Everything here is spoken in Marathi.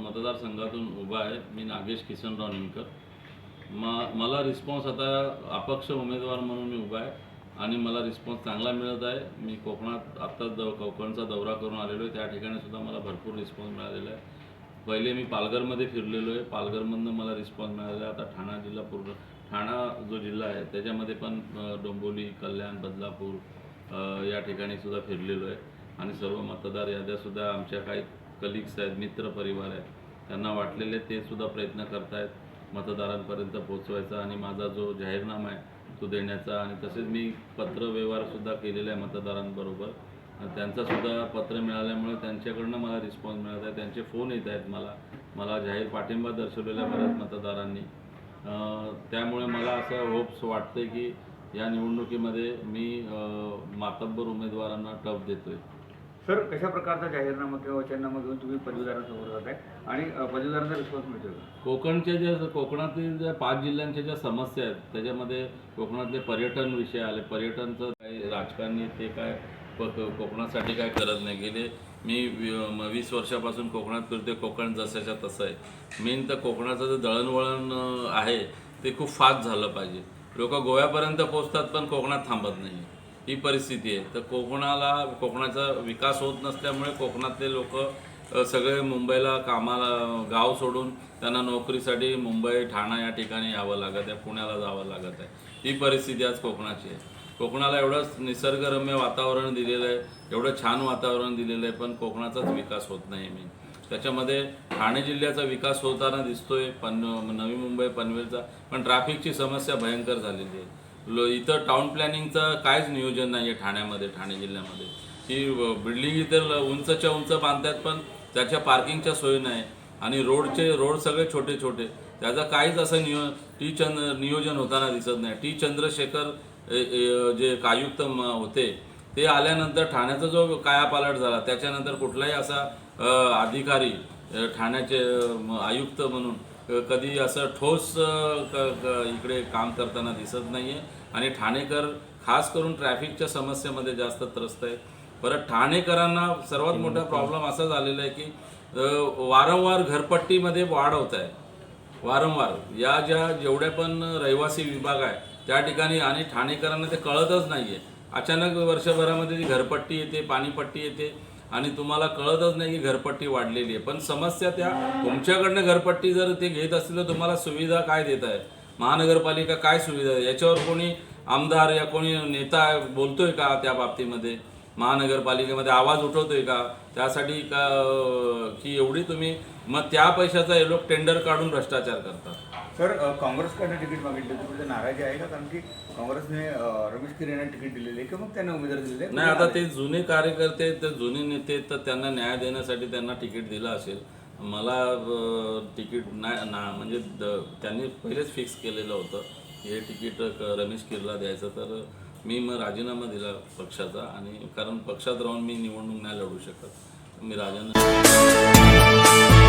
मतदारसंघातून उभा आहे मी नागेश किसनराव निमकर. म मला रिस्पॉन्स आता अपक्ष उमेदवार म्हणून मी उभा आहे आणि मला रिस्पॉन्स चांगला मिळत आहे. मी कोकणात आत्ताच दौ कोकणचा दौरा करून आलेलो आहे. त्या ठिकाणी सुद्धा मला भरपूर रिस्पॉन्स मिळालेला आहे. पहिले मी पालघरमध्ये फिरलेलो आहे. पालघरमधनं मला रिस्पॉन्स मिळालेला आहे. आता ठाणा जिल्हा पूर्ण ठाणा जो जिल्हा आहे त्याच्यामध्ये पण डोंबोली कल्याण बदलापूर या ठिकाणी सुद्धा फिरलेलो आहे. आणि सर्व मतदार याद्यासुद्धा आमच्या काही कलिग्स आहेत मित्र परिवार आहेत त्यांना वाटलेले ते सुद्धा प्रयत्न करतायत मतदारांपर्यंत पोहोचवायचा आणि माझा जो जाहीरनामा आहे तो देण्याचा आणि तसेच मी पत्र व्यवहारसुद्धा केलेला आहे मतदारांबरोबर. त्यांचासुद्धा त्यांचा सुद्धा पत्र मिळाल्यामुळे त्यांच्याकडनं मला रिस्पॉन्स मिळत आहे त्यांचे फोन येत आहेत मला मला जाहीर पाठिंबा दर्शवलेला बऱ्याच मतदारांनी. त्यामुळे मला असं होप्स वाटतं की या निवडणुकीमध्ये मी मातब्बर उमेदवारांना टफ देतोय. सर कशा प्रकारचा जाहीरनामा किंवा वचननामा घेऊन तुम्ही पदवीदारांसमोर जात आहे आणि पदवीदारांचा रिस्पॉन्स मिळतो कोकणच्या ज्या कोकणातील ज्या पाच जिल्ह्यांच्या ज्या समस्या आहेत त्याच्यामध्ये कोकणातले पर्यटन विषय आले. पर्यटनचं काही राजकारणी ते काय कोकणासाठी काय करत नाही. गेले मी वी- वीस वर्षापासून कोकणात फिरते कोकण जसंच्या तसं आहे. मेन तर कोकणाचं जे दळणवळण आहे ते खूप फास्ट झालं पाहिजे. लोक गोव्यापर्यंत पोचतात पण कोकणात थांबत नाही ही परिस्थिती आहे. तर कोकणाला कोकणाचा विकास होत नसल्यामुळे कोकणातले लोक सगळे मुंबईला कामाला गाव सोडून त्यांना नोकरीसाठी मुंबई ठाणा या ठिकाणी यावं लागत आहे पुण्याला जावं लागत आहे. ही परिस्थिती आज कोकणाची आहे. कोकणाला एवढं निसर्गरम्य वातावरण दिलेलं आहे एवढं छान वातावरण दिलेलं आहे पण कोकणाचाच विकास होत नाही मी त्याच्यामध्ये ठाणे जिल्ह्याचा विकास होताना दिसतोय पन नवी मुंबई पनवेलचा पण ट्रॅफिकची समस्या भयंकर झालेली आहे. लो इथं टाउन प्लॅनिंगचं काहीच नियोजन नाही आहे ठाण्यामध्ये ठाणे जिल्ह्यामध्ये. ही बिल्डिंग इथं उंचच्या उंच बांधतात पण त्याच्या पार्किंगच्या सोयी नाही. आणि रोडचे रोड सगळे छोटे छोटे त्याचा काहीच असं नियो टी चंद्र नियोजन होताना दिसत नाही. टी चंद्रशेखर जे कायुक्त होते ते आल्यानंतर ठाण्याचा जो कायापालट झाला त्याच्यानंतर कुठलाही असा अधिकारी ठाण्याचे आयुक्त म्हणून कधी असं ठोस क- इकडे काम करताना दिसत नाही आहे आणि ठाणेकर खास करून ट्रॅफिकच्या समस्येमध्ये जास्त त्रस्त आहेत परत ठाणेकरांना सर्वात मोठा प्रॉब्लेम असा झालेला आहे की वारंवार घरपट्टीमध्ये वाढ होत आहे. वारंवार. या ज्या जेवढ्या पण रहिवासी विभाग आहे त्या ठिकाणी आणि ठाणेकरांना ते कळतच नाही आहे अचानक वर्षभरामध्ये ती घरपट्टी येते पाणीपट्टी येते आणि तुम्हाला कळतच नाही की घरपट्टी वाढलेली आहे. पण समस्या त्या तुमच्याकडनं घरपट्टी जर ते घेत असतील तर तुम्हाला सुविधा काय देत आहे महानगरपालिका काय सुविधा आहे याच्यावर कोणी आमदार या कोणी नेता बोलतोय का त्या बाबतीमध्ये? महानगरपालिकेमध्ये आवाज उठवतोय का? त्यासाठी का की एवढी तुम्ही मग त्या पैशाचा हे लोक टेंडर काढून भ्रष्टाचार करतात. सर काँग्रेसकडनं तिकीट मागितलं तुम्ही ते नाराजी आहे का कारण की काँग्रेसने रमेश किरे यांना तिकीट दिलेले आहे किंवा मग त्यांना उमेदवारी दिलेली नाही आता ते जुने कार्यकर्ते तर जुने नेते तर त्यांना न्याय देण्यासाठी त्यांना तिकीट दिलं असेल. मला अ, तिकीट नाही ना म्हणजे द- त्यांनी पहिलेच फिक्स केलेलं होतं की हे तिकीट क- रमेश किरला द्यायचं तर मी मग राजीनामा दिला पक्षाचा आणि कारण पक्षात राहून मी निवडणूक नाही लढू शकत. मी राजीनामा